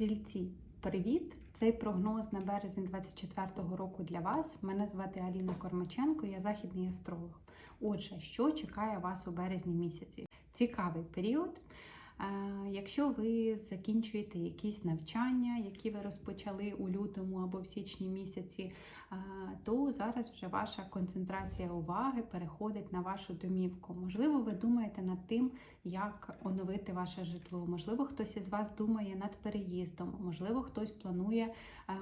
Стрільці, привіт! Цей прогноз на березень 24-го року для вас. Мене звати Аліна Кормаченко, я західний астролог. Отже, що чекає вас у березні місяці? Цікавий період. Якщо ви закінчуєте якісь навчання, які ви розпочали у лютому або в січні місяці, то зараз вже ваша концентрація уваги переходить на вашу домівку. Можливо, ви думаєте над тим, як оновити ваше житло. Можливо, хтось із вас думає над переїздом, можливо, хтось планує е,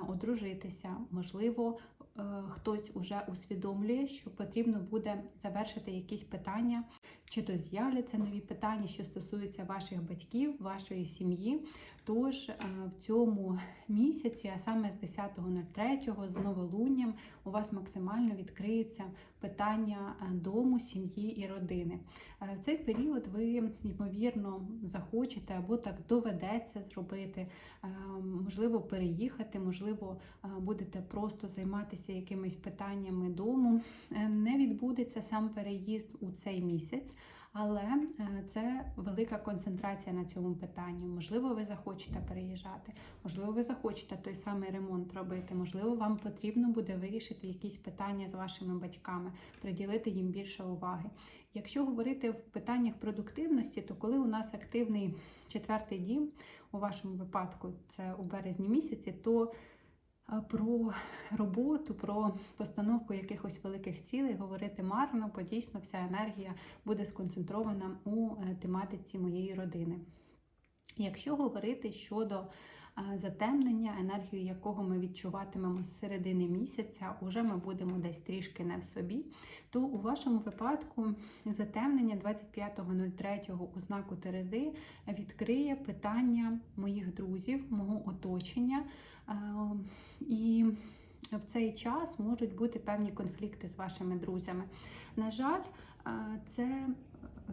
одружитися, можливо, е, хтось уже усвідомлює, що потрібно буде завершити якісь питання, чи то з'являться нові питання, що стосуються ваших батьків, вашої сім'ї. Тож е, в цьому місяці, а саме з 10.03, з новолунням, у вас максимально відкриється питання е, дому, сім'ї і родини. Е, В цей період ви, ймовірно, захочете або так доведеться зробити, можливо, переїхати, можливо, будете просто займатися якимись питаннями дому. Не відбудеться сам переїзд у цей місяць. Але е, це велика концентрація на цьому питанні. Можливо, ви захочете переїжджати, можливо, ви захочете той самий ремонт робити, можливо, вам потрібно буде вирішити якісь питання з вашими батьками, приділити їм більше уваги. Якщо говорити в питаннях продуктивності, то коли у нас активний четвертий дім, у вашому випадку це у березні місяці, то про роботу, про постановку якихось великих цілей говорити марно, бо дійсно вся енергія буде сконцентрована у е, тематиці моєї родини. Якщо говорити щодо затемнення, енергію якого ми відчуватимемо з середини місяця, уже ми будемо десь трішки не в собі, то у вашому випадку затемнення 25.03 у знаку Терези відкриє питання моїх друзів, мого оточення. І в цей час можуть бути певні конфлікти з вашими друзями. На жаль, це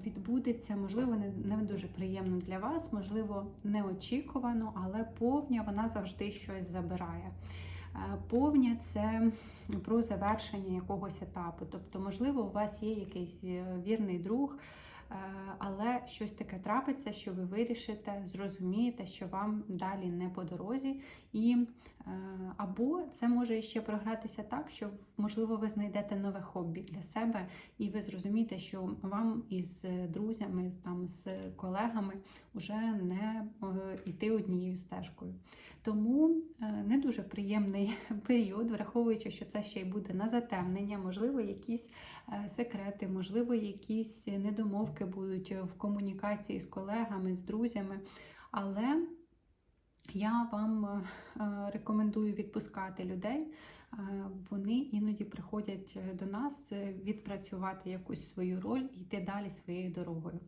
відбудеться, можливо, не, не дуже приємно для вас, можливо, неочікувано, але повня вона завжди щось забирає. Е, Повня це про завершення якогось етапу. Тобто, можливо, у вас є якийсь е, вірний друг, але щось таке трапиться, що ви вирішите, зрозумієте, що вам далі не по дорозі, і е, або це може ще програтися так, що можливо ви знайдете нове хобі для себе, і ви зрозумієте, що вам із друзями, там з колегами вже не е, йти однією стежкою. Тому е, не дуже приємний період, враховуючи, що це ще й буде на затемнення, можливо, якісь е, секрети, можливо, якісь недомовки будуть в комунікації з колегами, з друзями. Але я вам е, рекомендую відпускати людей. Вони іноді приходять до нас відпрацювати якусь свою роль і йти далі своєю дорогою.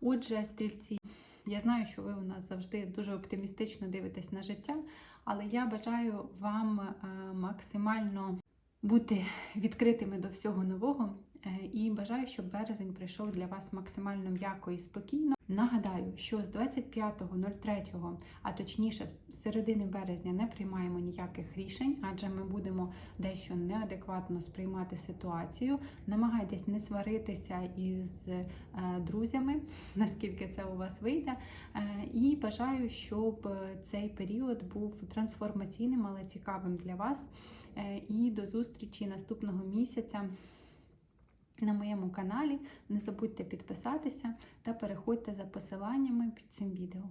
Отже, стрільці, я знаю, що ви у нас завжди дуже оптимістично дивитесь на життя, але я бажаю вам е, максимально бути відкритими до всього нового е, і бажаю, щоб березень прийшов для вас максимально м'яко і спокійно. Нагадаю, що з 25.03, а точніше з середини березня, не приймаємо ніяких рішень, адже ми будемо дещо неадекватно сприймати ситуацію. Намагайтесь не сваритися із е, друзями, наскільки це у вас вийде. Е, І бажаю, щоб цей період був трансформаційним, але цікавим для вас. Е, І до зустрічі наступного місяця. На моєму каналі не забудьте підписатися та переходьте за посиланнями під цим відео.